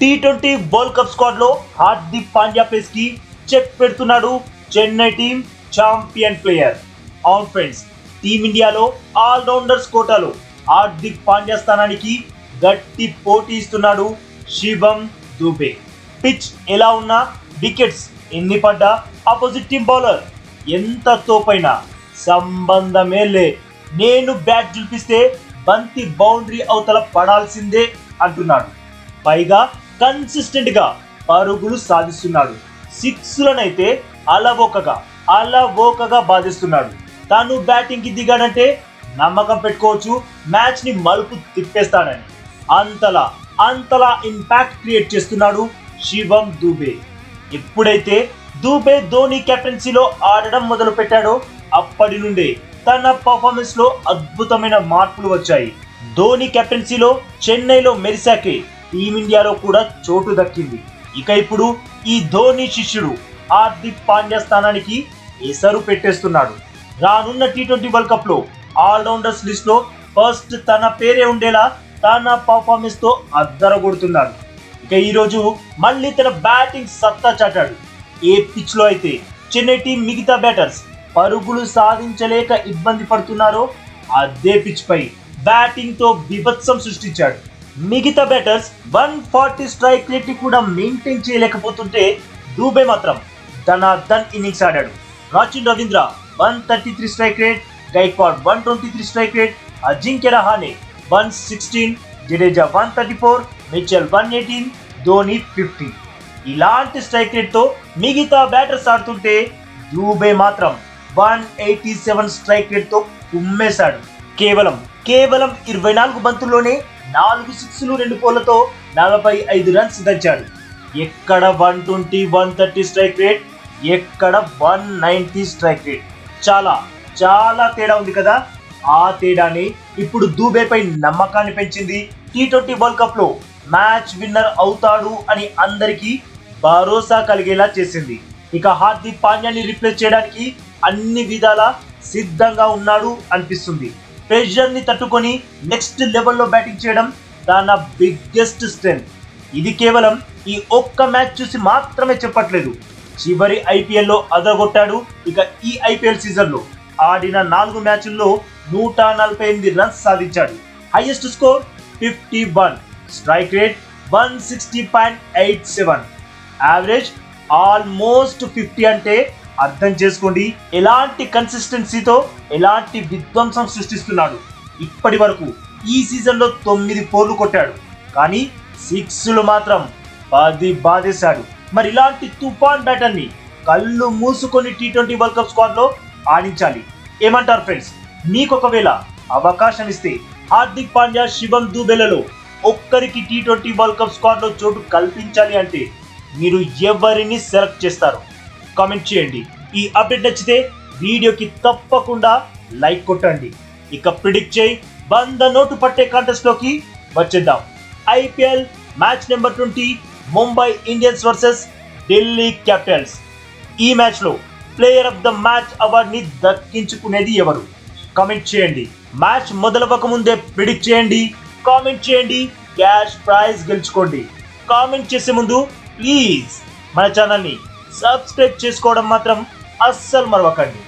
Tea twenty world cup స్క్వాడ్లో హార్దిక్ పాండ్యా ప్లేస్కి check పెడుతున్నాడు చెన్నై టీం ఛాంపియన్ ప్లేయర్. అవును ఫ్రెండ్స్ టీమిండియాలో ఆల్రౌండర్స్ కోటాలో హార్దిక్ పాండ్యా స్థానానికి గట్టి పోటీ ఇస్తున్నాడు శివం దూబే. పిచ్ ఎలా ఉన్నా వికెట్స్ ఎన్ని పడ్డా ఆపోజిట్ టీం బౌలర్ ఎంత తోపైనా సంబంధమే లే. నేను బ్యాట్ చూపిస్తే బంతి బౌండరీ అవతల పడాల్సిందే అంటున్నాడు. పైగా కన్సిస్టెంట్గా పరుగులు సాధిస్తున్నాడు. సిక్స్లనైతే అలవోకగా అలవోకగా బాధిస్తున్నాడు. తాను బ్యాటింగ్కి దిగాడంటే నమ్మకం పెట్టుకోవచ్చు మ్యాచ్ని మలుపు తిప్పేస్తాడని. అంతలా అంతలా ఇంపాక్ట్ క్రియేట్ చేస్తున్నాడు శివం దూబే. ఎప్పుడైతే దూబే ధోని కెప్టెన్సీలో ఆడడం మొదలు పెట్టాడో అప్పటి నుండే తన పర్ఫార్మెన్స్లో అద్భుతమైన మార్పులు వచ్చాయి. ధోని కెప్టెన్సీలో చెన్నైలో మెరిశాకే టీమిండియాలో కూడా చోటు దక్కింది. ఇక ఇప్పుడు ఈ ధోని శిష్యుడు హార్దిక్ పాండ్యా స్థానానికి ఎసరు పెట్టేస్తున్నాడు. రానున్న టీ ట్వంటీ వరల్డ్ కప్లో ఆల్రౌండర్స్ లిస్ట్లో ఫస్ట్ తన పేరే ఉండేలా తన పర్ఫార్మెన్స్తో అద్దరగొడుతున్నాడు. ఇక ఈరోజు మళ్ళీ తన బ్యాటింగ్ సత్తా చాటాడు. ఏ పిచ్లో అయితే చెన్నై టీం మిగతా బ్యాటర్స్ పరుగులు సాధించలేక ఇబ్బంది పడుతున్నారో అదే పిచ్ పై బ్యాటింగ్తో బిభత్సం సృష్టించాడు. మిగతా బ్యాటర్స్ వన్ ఫార్టీ స్ట్రైక్ రేట్ని కూడా మెయింటైన్ చేయలేకపోతుంటే దూబే మాత్రం ధనాధన్ ఇన్నింగ్స్ ఆడాడు. Rachin Ravindra one thirty three strike rate Gaikwad one twenty three strike rate Ajinkya Rahane one sixteen Jadeja one thirty four Mitchell one eighteen Dhoni fifteen ఇలాంటి strike రేట్తో మిగతా batters ఆడుతుంటే దూబే మాత్రం వన్ ఎయిటీ సెవెన్ స్ట్రైక్ రేట్తో కుమ్మేశాడు. కేవలం కేవలం ఇరవై నాలుగు బంతుల్లోనే నాలుగు సిక్స్లు రెండు పోలతో నలభై ఐదు రన్స్ దంచాడు. ఎక్కడ one twenty one thirty strike rate? ఎక్కడ వన్ నైంటీ స్ట్రైక్ రేట్? చాలా చాలా తేడా ఉంది కదా? ఆ తేడాని ఇప్పుడు దూబేపై నమ్మకాన్ని పెంచింది టీ ట్వంటీ వరల్డ్ కప్లో మ్యాచ్ విన్నర్ అవుతాడు అని అందరికీ భరోసా కలిగేలా చేసింది. ఇక హార్దిక్ పాండ్యాని రిప్లేస్ చేయడానికి అన్ని విధాలా సిద్ధంగా ఉన్నాడు అనిపిస్తుంది. ప్రెషర్ని తట్టుకొని నెక్స్ట్ లెవెల్లో బ్యాటింగ్ చేయడం తన బిగ్గెస్ట్ స్ట్రెంత్ ఇది కేవలం ఈ ఒక్క మ్యాచ్ చూసి మాత్రమే చెప్పట్లేదు. చివరి ఐపీఎల్లో అదరగొట్టాడు ఇక ఈ ఐపీఎల్ సీజన్లో ఆడిన నాలుగు మ్యాచ్ల్లో నూట నలభై ఎనిమిది రన్స్ సాధించాడు. Highest score fifty one strike rate one sixty point eight seven average almost fifty అంటే అర్థం చేసుకోండి. ఎలాంటి కన్సిస్టెన్సీతో ఎలాంటి విధ్వంసం సృష్టిస్తున్నాడు. ఇప్పటి వరకు ఈ సీజన్లో తొమ్మిది పోర్లు కొట్టాడు. కానీ సిక్స్లు మాత్రం పది బాధేశాడు. మరి ఇలాంటి తుఫాన్ బ్యాటర్ని కళ్ళు మూసుకొని టీ ట్వంటీ వరల్డ్ కప్ స్క్వాడ్లో ఆడించాలి. ఏమంటారు ఫ్రెండ్స్? మీకు ఒకవేళ అవకాశం ఇస్తే హార్దిక్ పాండ్యా శివం దూబెలలో ఒక్కరికి టీ ట్వంటీ వరల్డ్ కప్ స్క్వాడ్లో చోటు కల్పించాలి అంటే మీరు ఎవరిని సెలెక్ట్ చేస్తారు? కామెంట్ చేయండి. ఈ అప్డేట్ నచ్చితే వీడియోకి తప్పకుండా లైక్ కొట్టండి. ఇక ప్రిడిక్ట్ చేయి వంద నోటు పట్టే కాంటెస్ట్లోకి వచ్చేద్దాం. IPL match number twenty Mumbai Indians versus Delhi Capitals. ఈ మ్యాచ్లో ప్లేయర్ ఆఫ్ ద మ్యాచ్ అవార్డ్ని దక్కించుకునేది ఎవరు? కామెంట్ చేయండి. మ్యాచ్ మొదలవ్వక ముందే ప్రిడిక్ట్ చేయండి. కామెంట్ చేయండి. Cash prize గెలుచుకోండి. కామెంట్ చేసే ముందు ప్లీజ్ మన ఛానల్ని సబ్స్క్రైబ్ చేసుకోవడం మాత్రం అస్సలు మరవకండి.